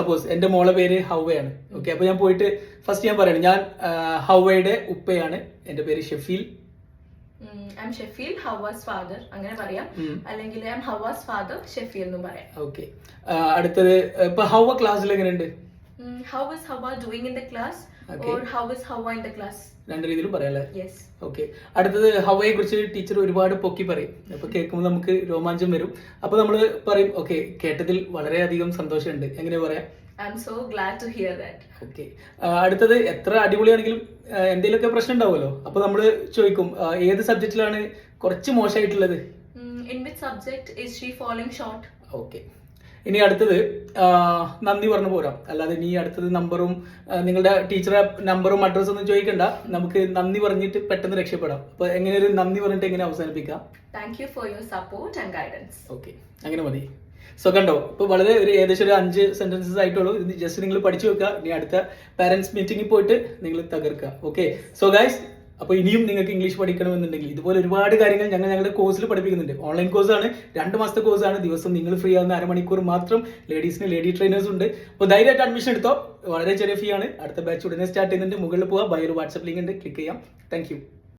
Suppose എന്റെ മോളെ പേര് ഹൗവയാണ് ഓക്കെ അപ്പോൾ ഞാൻ പോയിട്ട് ഫസ്റ്റ് ഞാൻ പറയണം ഞാൻ ഹൗവയുടെ ഉപ്പയാണ്. എന്റെ പേര് ഷെഫീൽ. ഐ ഷെഫീൽ ഹവാസ് ഫാദർ അങ്ങനെ പറയാം. അല്ലെങ്കിൽ I am Hawa's father Shefeel എന്നും പറയാം. ഓക്കെ അടുത്തത് ഇപ്പൊ ഹൗവ ക്ലാസ്സിൽ എങ്ങനെയുണ്ട്? How is Hawa doing in the class Okay. Or how is Hawa in the class രണ്ട് രീതിയിലും പറയാല്ലേ? ഓക്കെ അടുത്തത് ഹവയെ കുറിച്ച് ടീച്ചർ ഒരുപാട് പൊക്കി പറയും. അപ്പൊ കേൾക്കുമ്പോൾ നമുക്ക് രോമാഞ്ചം വരും. അപ്പൊ നമ്മൾ പറയും ഓക്കെ കേട്ടതിൽ വളരെയധികം സന്തോഷമുണ്ട്. എങ്ങനെ പറയാം? I am so glad to hear that okay അടുത്തത് എത്ര അടിപൊളിയാണെങ്കിലും എന്തെങ്കിലുമൊക്കെ പ്രശ്നം ഉണ്ടാവുമല്ലോ. അപ്പൊ നമ്മൾ ചോദിക്കും ഏത് സബ്ജക്റ്റിലാണ് കുറച്ച് മോശമായിട്ടുള്ളത്? In which subject is she following short okay ഇനി അടുത്തത് നന്ദി പറഞ്ഞു പോരാം. അല്ലാതെ ഇനി അടുത്തത് നമ്പറും നിങ്ങളുടെ ടീച്ചറെ നമ്പറും അഡ്രസ്സും ഒന്നും ചോദിക്കണ്ട. നമുക്ക് നന്ദി പറഞ്ഞിട്ട് പെട്ടെന്ന് രക്ഷപ്പെടാം. അപ്പൊ എങ്ങനെ ഒരു നന്ദി പറഞ്ഞിട്ട് എങ്ങനെ അവസാനിപ്പിക്കാം? Thank you for your support and guidance okay അങ്ങനെ മതി. സോ കണ്ടോ ഇപ്പൊ വളരെ ഒരു ഏകദേശം ഒരു അഞ്ച് സെന്റൻസസ് ആയിട്ടുള്ളൂ. ഇത് ജസ്റ്റ് നിങ്ങൾ പഠിച്ചു വെക്കുക. ഇനി അടുത്ത പാരന്റ്സ് മീറ്റിംഗിൽ പോയിട്ട് നിങ്ങൾ തകർക്കുക. ഓക്കെ സോ ഗൈസ് അപ്പോൾ ഇനിയും നിങ്ങൾക്ക് ഇംഗ്ലീഷ് പഠിക്കണമെന്നുണ്ടെങ്കിൽ ഇതുപോലെ ഒരുപാട് കാര്യങ്ങൾ ഞങ്ങൾ ഞങ്ങളുടെ കോഴ്സിൽ പഠിപ്പിക്കുന്നുണ്ട്. ഓൺലൈൻ കോഴ്സാണ് രണ്ട് മാസത്തെ കോഴ്സാണ് ദിവസം നിങ്ങൾ ഫ്രീ ആവുന്ന അരമണിക്കൂർ മാത്രം ലേഡീസിന് ലേഡി ട്രെയിനേഴ്സ് ഉണ്ട്. അപ്പോൾ ധൈര്യമായിട്ട് അഡ്മിഷൻ എടുത്തോ. വളരെ ചെറിയ ഫീ ആണ്. അടുത്ത ബാച്ച് ഉടനെ സ്റ്റാർട്ട് ചെയ്യുന്നുണ്ട്. മുകളിൽ പോവാം. ബയോ വാട്സപ്പ് ലിങ്ക് ഉണ്ട്. ക്ലിക്ക് ചെയ്യാം. താങ്ക്